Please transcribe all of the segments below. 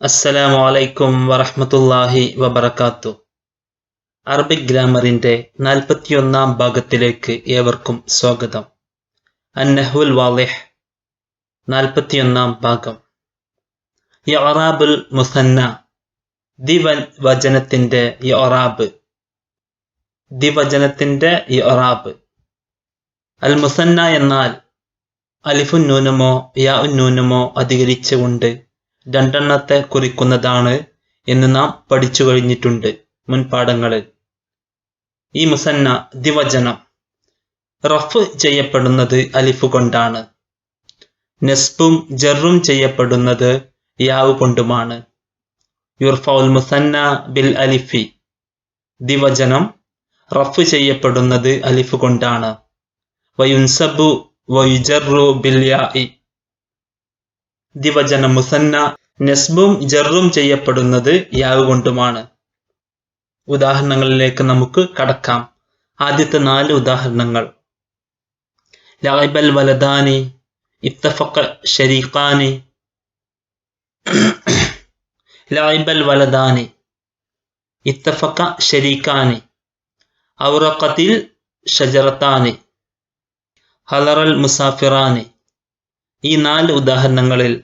അസ്സലാമു അലൈക്കും വറഹമത്തല്ലാഹി വബർക്കാത്തു അറബിക് ഗ്രാമറിന്റെ നാൽപ്പത്തിയൊന്നാം ഭാഗത്തിലേക്ക് ഏവർക്കും സ്വാഗതം. അന്നഹുൽ വാലിഹ് നാൽപ്പത്തിയൊന്നാം ഭാഗം. യറാബുൽ മുസന്ന ദിവൻ വചനത്തിന്റെ യറാബ് ദിവചനത്തിന്റെ യറാബ് അൽ മുസന്ന എന്നാൽ അലിഫുൻ നൂനുമോ യാ ഉന്നൂനമോ അധികരിച്ചുകൊണ്ട് രണ്ടെണ്ണത്തെ കുറിക്കുന്നതാണ് എന്ന് നാം പഠിച്ചു കഴിഞ്ഞിട്ടുണ്ട് മുൻപാഠങ്ങളിൽ ഈ മുസന്ന ദിവചനം റഫ് ചെയ്യപ്പെടുന്നത് അലിഫ് കൊണ്ടാണ്. നെസ്ബും ജറും ചെയ്യപ്പെടുന്നത് യാവ് കൊണ്ടുമാണ്. യുർഫൗൽ മുസന്ന ബിൽ അലിഫി ദിവചനം റഫ് ചെയ്യപ്പെടുന്നത് അലിഫ് കൊണ്ടാണ്. വയുൻസബു വയുജറു ബിൽ ദിവചന മുസന്ന നെസ്ബും ജറും ചെയ്യപ്പെടുന്നത് യാവ് കൊണ്ടുമാണ്. ഉദാഹരണങ്ങളിലേക്ക് നമുക്ക് കടക്കാം. ആദ്യത്തെ നാല് ഉദാഹരണങ്ങൾ. ലായിബൽ വലദാനി ഇത്തഫക്ക ഷരീഖാനി ലായിബൽ വലദാനി ഇത്തഫക്ക ഷരീഖാനി ഔറഖത്തിൽ ഷജറത്താനി ഹലറൽ മുസാഫിറാനി ഈ നാല് ഉദാഹരണങ്ങളിൽ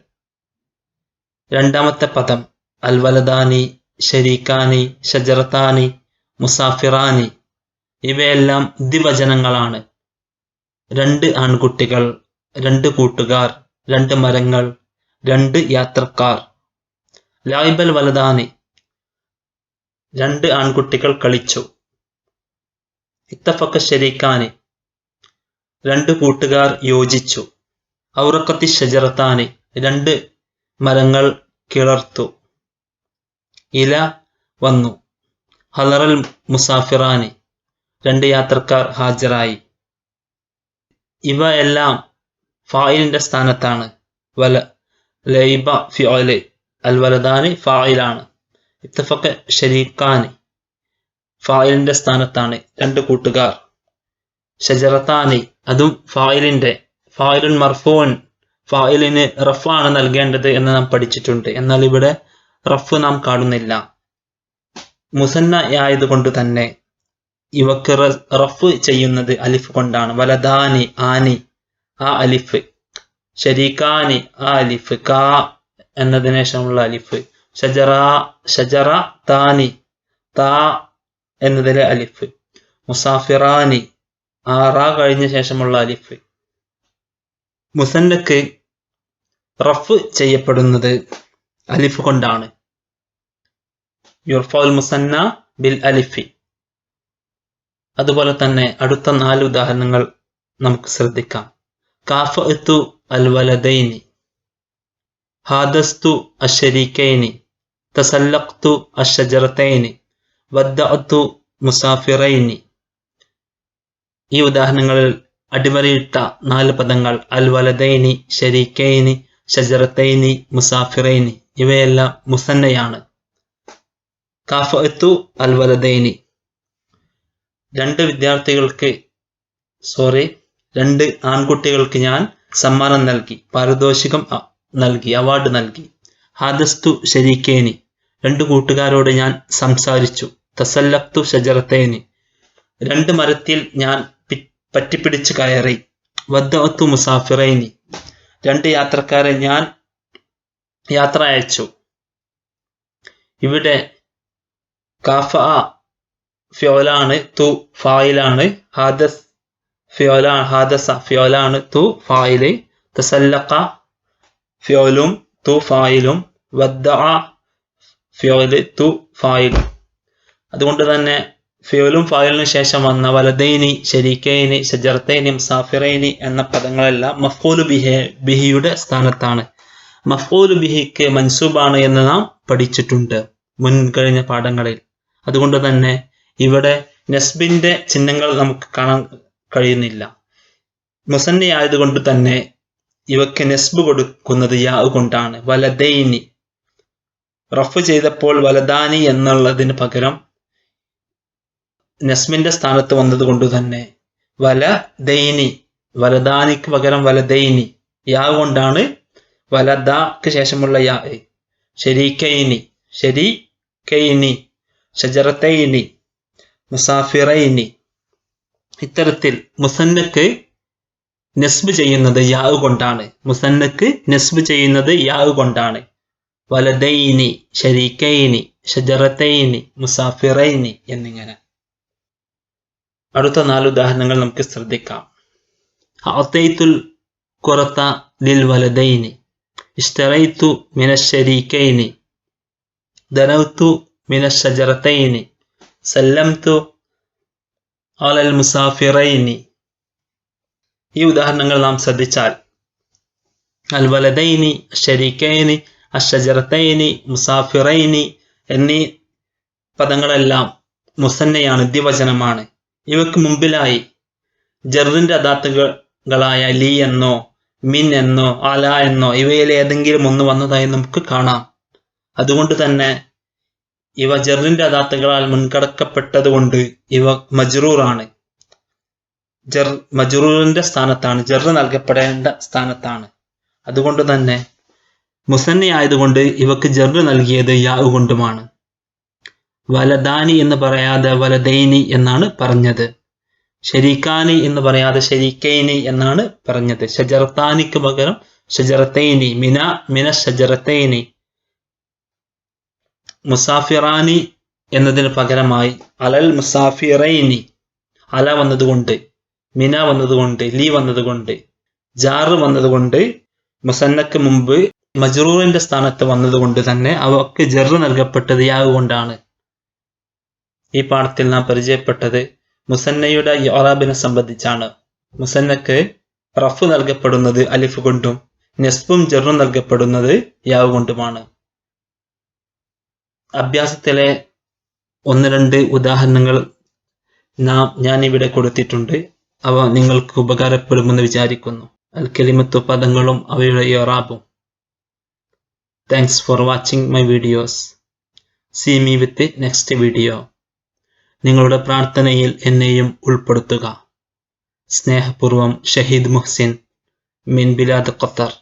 രണ്ടാമത്തെ പദം അൽവലദാനി ഷരീഖാനി ഷജറത്താനി മുസാഫിറാനി ഇവയെല്ലാം ദിവചനങ്ങളാണ് രണ്ട് ആൺകുട്ടികൾ രണ്ട് കൂട്ടുകാർ രണ്ട് മരങ്ങൾ രണ്ട് യാത്രക്കാർ. ലായ്ബൽ വലദാനി രണ്ട് ആൺകുട്ടികൾ കളിച്ചു. ഇത്തഫക്ക ഷരീഖാനി രണ്ട് കൂട്ടുകാർ യോജിച്ചു. ഔറക്കത്തി ഷജറത്താനി രണ്ട് മരങ്ങൾ കിളർത്തു. ഇല വന്നു. ഹലറൽ മുസാഫിറാനി. രണ്ട് യാത്രക്കാർ ഹാജരായി. ഇവ എല്ലാം ഫായിലിന്റെ സ്ഥാനത്താണ്. വല ലൈബ ഫിയോലെ അൽ വലദാനി ഫായിലാണ്. ഇത്തഫക്ക ഷരീഖാനി ഫായിലിന്റെ സ്ഥാനത്താണ്. രണ്ട് കൂട്ടുകാർ. ഷജറത്താനി അതും ഫായിലിന്റെ ഫായിലുൻ മർഫോൻ ഫായിലിന് റഫാണ് നൽകേണ്ടത് എന്ന് നാം പഠിച്ചിട്ടുണ്ട്. എന്നാൽ ഇവിടെ റഫ് നാം കാണുന്നില്ല. മുസന്ന ആയതുകൊണ്ട് തന്നെ ഇവക്ക് റഫ് ചെയ്യുന്നത് അലിഫ് കൊണ്ടാണ്. വലദാനി ആനി ആ അലിഫ്. ഷരീഖാനി ആ അലിഫ്. കാ എന്നതിന് ശേഷമുള്ള അലിഫ്. ഷജറ ഷജറ താനി താ എന്നതിലെ അലിഫ്. മുസാഫിറാനി ആറാ കഴിഞ്ഞ ശേഷമുള്ള അലിഫ്. മുസന്നക്ക് റഫ് ചെയ്യപ്പെടുന്നത് അലിഫ് കൊണ്ടാണ്. യുർഫൽ മുസന്ന ബിൽ അലിഫി. അതുപോലെ തന്നെ അടുത്ത നാല് ഉദാഹരണങ്ങൾ നമുക്ക് ശ്രദ്ധിക്കാം. കാഫത്തു അൽ വലദൈനി ഹാദസ്തു അഷരീക്കൈനി തസല്ലഖ്തു അഷജറത്തൈനി വദ്ദഅത്തു മുസാഫിറൈനി. ഈ ഉദാഹരണങ്ങളിൽ അടിവരയിട്ട നാല് പദങ്ങൾ അൽ വലദൈനി ഷരീക്കൈനി ഷജറത്തൈനി മുസാഫിറൈനി. ഇവയെല്ലാം മുസന്നയാണ്. കാഫത്തു അൽ വലദൈനി രണ്ട് വിദ്യാർത്ഥികൾക്ക് സോറി രണ്ട് ആൺകുട്ടികൾക്ക് ഞാൻ സമ്മാനം നൽകി പാരിതോഷികം നൽകി അവാർഡ് നൽകി. ഹാദസ്തു ഷരീക്കേനി രണ്ട് കൂട്ടുകാരോട് ഞാൻ സംസാരിച്ചു. തസല്ലക്തു ഷജറത്തേനി രണ്ട് മരത്തിൽ ഞാൻ പറ്റിപ്പിടിച്ച് കയറി. വദ്ദവത്തു മുസാഫിറൈനി. രണ്ട് യാത്രക്കാരെ ഞാൻ യാത്ര അയച്ചു. ഇവിടെ കാഫ തു ഫായിലാണ് ഹാദസ് ഫ്യോല ഹാദസ ഫ്യോലാണ് തു ഫായിൽ തസല്ലക്ക ഫ്യോലും തു ഫായിലും വദ്ദ ഫ്യോൽ തു ഫായിലും. അതുകൊണ്ട് തന്നെ ഫിയോലും ഫായലിനു ശേഷം വന്ന വലതൈനി ഷെരീക്കൈനി ഷജർത്തൈനി മുസാഫിറൈനി എന്ന പദങ്ങളെല്ലാം മഫൂലു ബിഹെ ബിഹിയുടെ സ്ഥാനത്താണ്. മഫൂലു ബിഹിക്ക് മൻസൂബാണ് എന്ന് നാം പഠിച്ചിട്ടുണ്ട് മുൻകഴിഞ്ഞ പാഠങ്ങളിൽ. അതുകൊണ്ട് തന്നെ ഇവിടെ നസ്ബിന്റെ ചിഹ്നങ്ങൾ നമുക്ക് കാണാൻ കഴിയുന്നില്ല. മുസന്നി ആയതുകൊണ്ട് തന്നെ ഇവക്ക് നെസ്ബ് കൊടുക്കുന്നത് യാ കൊണ്ടാണ്. വലദൈനി റഫ് ചെയ്തപ്പോൾ വലദാനി എന്നുള്ളതിന് പകരം നസ്മിന്റെ സ്ഥാനത്ത് വന്നത് കൊണ്ട് തന്നെ വല ദൈനി വലദാനിക്ക് പകരം വലദൈനി യാ കൊണ്ടാണ് വലദാക്ക് ശേഷമുള്ള യാ ശരീക്കൈനി ശരി കൈനി ഷജറത്തൈനി മുസാഫിറൈനി. ഇത്തരത്തിൽ മുസന്നക്ക് നസ്ബ് ചെയ്യുന്നത് യാവ് കൊണ്ടാണ്. മുസന്നക്ക് നസ്ബ് ചെയ്യുന്നത് യാവ് കൊണ്ടാണ്. വലദൈനി ഷരീക്കൈനി ഷജറത്തൈനി മുസാഫിറൈനി എന്നിങ്ങനെ. അടുത്ത നാല് ഉദാഹരണങ്ങൾ നമുക്ക് ശ്രദ്ധിക്കാം. അത്തൈത്തുൽ കുറത്ത ലിൽ വലതൈനി ഇഷ്ടറൈത്തു മിനശരീക്കൈനി ധനൗത്തു മിനശജറത്തൈനി സല്ലംതു അലൽ മുസാഫിറൈനി. ഈ ഉദാഹരണങ്ങൾ നാം ശ്രദ്ധിച്ചാൽ അൽ വലതൈനി ഷരീക്കൈനി അഷജറത്തൈനി മുസാഫിറൈനി എന്നീ പദങ്ങളെല്ലാം മുസന്നയാണ് ദ്വിവചനമാണ്. ഇവക്ക് മുമ്പിലായി. ജറിന്റെ അദാത്തുകളായ ലി എന്നോ മിൻ എന്നോ അല എന്നോ ഇവയിൽ ഏതെങ്കിലും ഒന്ന് വന്നതായി നമുക്ക് കാണാം. അതുകൊണ്ട് തന്നെ ഇവ ജറിന്റെ അദാത്തുകളാൽ മുൻകടക്കപ്പെട്ടതുകൊണ്ട് ഇവ മജ്റൂറാണ്. ജർ മജ്റൂറിന്റെ സ്ഥാനത്താണ് ജർ നൽകപ്പെടേണ്ട സ്ഥാനത്താണ്. അതുകൊണ്ട് തന്നെ മുസന്നി ആയതുകൊണ്ട് ഇവക്ക് ജർ നൽകിയത് യാവ് കൊണ്ടുമാണ്. വലദാനി എന്ന് പറയാതെ വലദൈനി എന്നാണ് പറഞ്ഞത്. ഷെരീഖാനി എന്ന് പറയാതെ ഷരീക്കൈനി എന്നാണ് പറഞ്ഞത്. ഷജറത്താനിക്ക് പകരം ഷജറത്തൈനി മിന മിന ഷജറത്തൈനി. മുസാഫിറാനി എന്നതിന് പകരമായി അലൽ മുസാഫിറൈനി. അല വന്നതുകൊണ്ട് മിന വന്നതുകൊണ്ട് ലീ വന്നതുകൊണ്ട് ജാർ വന്നതുകൊണ്ട് മുസന്നക്ക് മുമ്പ് മജ്റൂറിന്റെ സ്ഥാനത്ത് വന്നതുകൊണ്ട് തന്നെ അവക്ക് ജറ് നൽകപ്പെട്ടത് യാവ് കൊണ്ടാണ്. ഈ പാഠത്തിൽ നാം പരിചയപ്പെട്ടത് മുസന്നയുടെ യോറാബിനെ സംബന്ധിച്ചാണ്. മുസന്നക്ക് റഫ് നൽകപ്പെടുന്നത് അലിഫ് കൊണ്ടും നെസ്ബും ജെറും നൽകപ്പെടുന്നത് യാവ് കൊണ്ടുമാണ്. അഭ്യാസത്തിലെ ഒന്ന് രണ്ട് ഉദാഹരണങ്ങൾ നാം ഞാൻ ഇവിടെ കൊടുത്തിട്ടുണ്ട്. അവ നിങ്ങൾക്ക് ഉപകാരപ്പെടുമെന്ന് വിചാരിക്കുന്നു. അൽ കലിമത്തു പദങ്ങളും അവയുടെ യൊറാബും thanks for watching my videos see me with next video നിങ്ങളുടെ പ്രാർത്ഥനയിൽ എന്നെയും ഉൾപ്പെടുത്തുക. സ്നേഹപൂർവം ഷഹീദ് മുഹ്സിൻ മിൻ ബിലാദ് ഖത്തർ.